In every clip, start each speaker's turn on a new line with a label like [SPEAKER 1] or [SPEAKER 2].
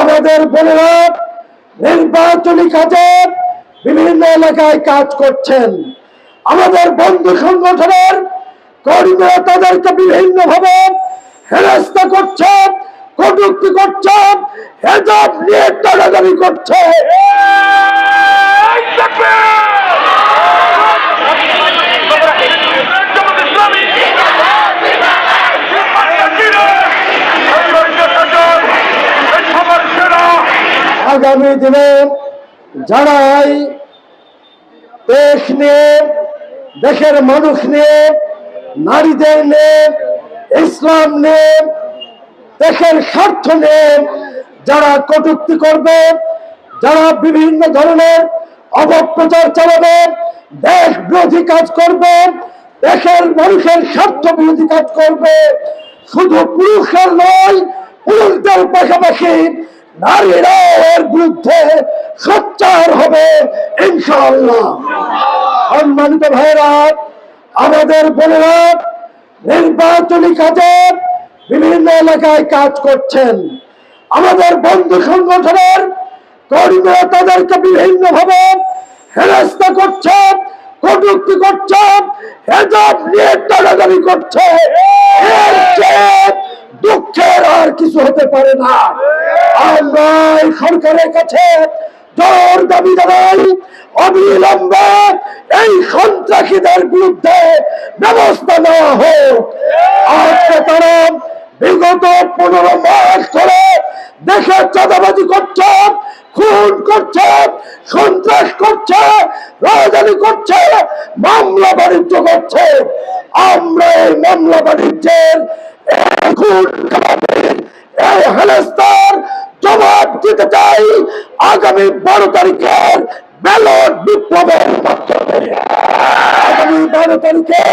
[SPEAKER 1] আমাদের বোনেরা নির্বাচনী কাজে বিভিন্ন এলাকায় কাজ করছেন। আমাদের বন্ধু সংগঠনের কর্মীরা তাদেরকে বিভিন্ন ভাবে হেরাস্তা করছে, কটুক্তি করছে, হেজাব নিয়ে টানাটানি করছে। আগামী দিনে যারাই দেশ নিয়ে, দেশের মানুষ নিয়ে, নারীদের নিয়ে, ইসলাম নিয়ে, দেশের স্বার্থ নিয়ে যারা কটূক্তি করবে, যারা বিভিন্ন ধরনের অপপ্রচার চালাবে, দেশ বিরোধী কাজ করবে, দেশের মানুষের স্বার্থ বিরোধী কাজ করবে, শুধু পুরুষের নয়, পুরুষদের পাশাপাশি নারীরা আমাদের নির্বাচনী কাজে বিভিন্ন এলাকায় কাজ করছেন। আমাদের বন্ধু সংগঠনের কর্মীরা তাদেরকে বিভিন্ন ভাবে হেনস্থা করছে, কটুক্তি করছে নিয়ে টানাটানি করছে। দুঃখের আর কিছু হতে পারে না। আমরা সরকারের কাছে দাবি অবিলম্বে এই সন্ত্রাসীদের বিরুদ্ধে ব্যবস্থা নেওয়া হোক। আজকে তারা বিগত পনেরো মাস ধরে দেশে চাঁদাবাজি করছে, খুন করছে, সন্ত্রাস করছে, রাজধানী করছে, মামলা বাণিজ্য করছে। আমরা এই মামলা বাণিজ্যের খুন এই দিতে চাই আগামী বারো তারিখের ব্যালট বিপ্লবের আগামী বারো তারিখে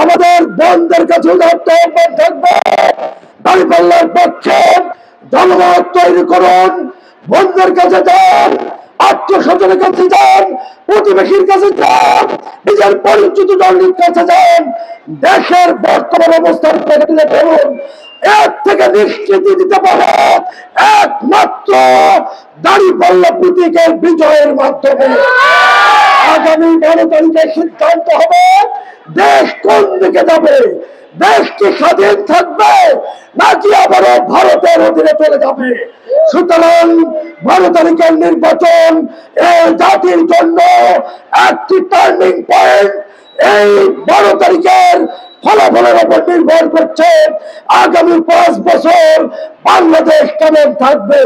[SPEAKER 1] আমাদের বন্ধের কাছে উদাহরণ থাকবে। দাঁড়িপাল্লার পক্ষে জনমত তৈরি করুন। বন্ধের কাছে যান, আত্মস্বজনের কাছে যান, প্রতিবেশীর কাছে যান, নিজের পরিচিত জনের কাছে যান, দেশের বর্তমান অবস্থান থেকে তুলে ধরুন এর থেকে নিশ্চিতি দিতে পারে। একমাত্র দাঁড়িপাল্লা প্রতীকের বিজয়ের মাধ্যমে। আগামী বারো তারিখে সিদ্ধান্ত হবে, দেশ কোন দিকে যাবে? দেশ কি স্বাধীন থাকবে নাকি আবারও ভারতের অধীনে চলে যাবে? সুতরাং বারো তারিখের নির্বাচন এই জাতির জন্য একটি টার্নিং পয়েন্ট এই বারো তারিখের ফলাফলের উপর নির্ভর করছে। আগামী পাঁচ বছর বাংলাদেশ কেমন থাকবে?